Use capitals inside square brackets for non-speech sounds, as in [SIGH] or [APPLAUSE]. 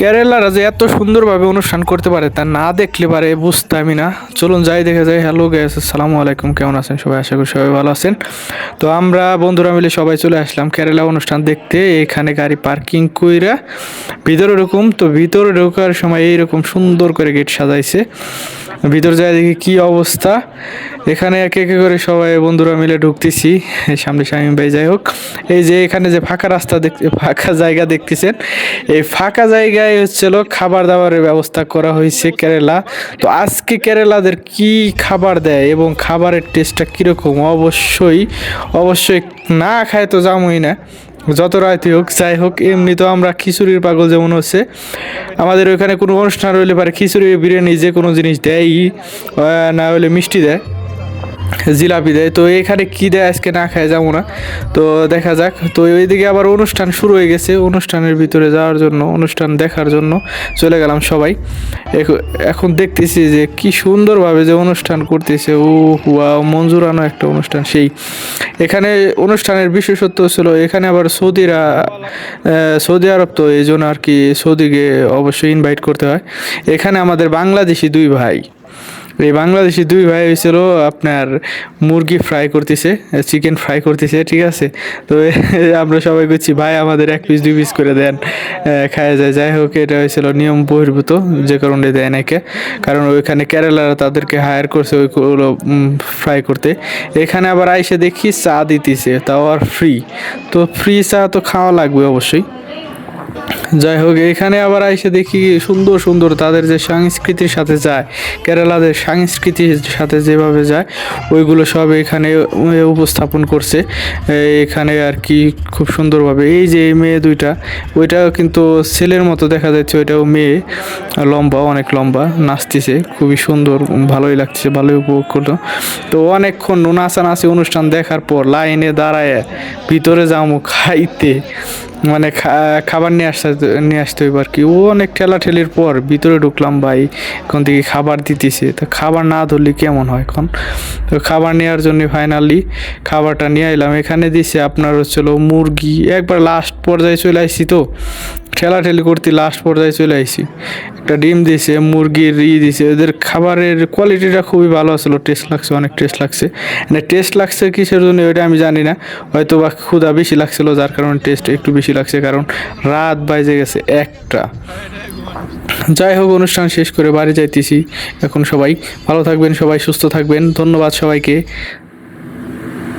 কেরালারা যে এত সুন্দরভাবে অনুষ্ঠান করতে পারে তা না দেখলে পারে বুঝতামই না। চলুন যাই, দেখে যাই। হ্যালো গ্যাস আসসালামু আলাইকুম। কেমন আছেন? সবাই আশা করি সবাই ভালো আছেন। তো আমরা বন্ধুরা মিলে সবাই চলে আসলাম কেরালা অনুষ্ঠান দেখতে। এখানে গাড়ি পার্কিং কইরা ভিতরে ঢুকুম। তো ভিতরে ঢোকার সময় এইরকম সুন্দর করে গেট সাজাইছে। ভিতর যায় দেখি কি অবস্থা। এখানে একে একে করে সবাই বন্ধুরা মিলে ঢুকতেছি। সামনে শামিম ভাই যাই হোক। এই যে এখানে যে ফাঁকা রাস্তা দেখতে ফাঁকা জায়গা দেখতেছেন। এই ফাঁকা জায়গায় হচ্ছিল খাবার দাবারের ব্যবস্থা করা হয়েছে কেরালা। তো আজকে কেরালাদের কি খাবার দেয় এবং খাবারের টেস্টটা কীরকম? অবশ্যই অবশ্যই না খায় তো জামই না। যত রাতে হোক, যাই হোক, এমনি তো আমরা খিচুড়ির পাগল যেমন হচ্ছে। আমাদের ওইখানে কোনো অনুষ্ঠান হইলে পারে খিচুড়ি বিরিয়ানি যে কোনো জিনিস দেয়ই না হলে মিষ্টি দেয়। জিলাপি দেয়। তো এখানে কী দেয়? আজকে না খায়, যাব না। তো দেখা যাক। তো ওইদিকে আবার অনুষ্ঠান শুরু হয়ে গেছে। অনুষ্ঠানের ভিতরে যাওয়ার জন্য, অনুষ্ঠান দেখার জন্য চলে গেলাম সবাই। এখন দেখতেছি যে কি সুন্দরভাবে যে অনুষ্ঠান করতেছে। ও হুয়া মঞ্জুরানো একটা অনুষ্ঠান সেই। এখানে অনুষ্ঠানের বিশেষত্ব ছিল এখানে আবার সৌদিরা সৌদি আরব তো এই জন্য আর কি সৌদিকে অবশ্যই ইনভাইট করতে হয়। এখানে আমাদের বাংলাদেশি দুই ভাই। এই বাংলাদেশি দুই ভাই হয়েছিল আপনার মুরগি ফ্রাই করতেছে, চিকেন ফ্রাই করতেছে, ঠিক আছে? তো [LAUGHS] আমরা সবাই করছি ভাই, আমাদের এক পিস দুই পিস করে দেন। খাওয়া যায়। যাই হোক, এটা হয়েছিল নিয়ম বহির্ভূত, যে কারণে দেয় নাকি কারণ ওইখানে কেরালারা তাদেরকে হায়ার করছে, ওইগুলো ফ্রাই করতে। এখানে আবার আইসে দেখি চা দিতেছে, তাও আর ফ্রি তো ফ্রি চা তো খাওয়া লাগবে অবশ্যই। যাই হোক, এখানে আবার এসে দেখি সুন্দর সুন্দর তাদের যে সংস্কৃতির সাথে যায়, কেরালাদের সংস্কৃতির সাথে যেভাবে যায়, ওইগুলো সব এখানে উপস্থাপন করছে। এখানে আর কি খুব সুন্দরভাবে। এই যে এই মেয়ে দুইটা, ওইটাও কিন্তু ছেলের মতো দেখা যাচ্ছে, ওইটাও মেয়ে। লম্বা, অনেক লম্বা, নাচতেছে, খুবই সুন্দর, ভালোই লাগছে, ভালোই উপভোগ করল। তো অনেকক্ষণ নাচানাচি অনুষ্ঠান দেখার পর লাইনে দাঁড়ায়, ভিতরে যাব খাইতে। মানে খাবার নিয়ে আসতে নিয়ে আসতে হইব আর কি। ও অনেক ঠেলা ঠেলির পর ভিতরে ঢুকলাম ভাই, এখন থেকে খাবার দিতেছে। তো খাবার না ধরলে কেমন হয় এখন? তো খাবার নেওয়ার জন্য ফাইনালি খাবারটা নিয়ে এলাম এখানে দিছে আপনার হচ্ছিল মুরগি। একবার লাস্ট পর্যায়ে চলে আসছি তো। ঠেলা ঠেলি করতে লাস্ট পর্যায়ে চলে আসছি একটা ডিম দিছে, মুরগির ই দিছে। ওদের খাবারের কোয়ালিটিটা খুবই ভালো আসলো টেস্ট লাগছে, অনেক টেস্ট লাগছে। মানে টেস্ট লাগছে কিসের জন্য ওইটা আমি জানি না। হয়তো বা ক্ষুধা বেশি লাগছিল, যার কারণে টেস্ট একটু বেশি লাগছে, কারণ রাত বাইজে গেছে একটা। যাই হোক, অনুষ্ঠান শেষ করে বাড়ি যাইতেছি। এখন সবাই ভালো থাকবেন, সবাই সুস্থ থাকবেন। ধন্যবাদ সবাইকে।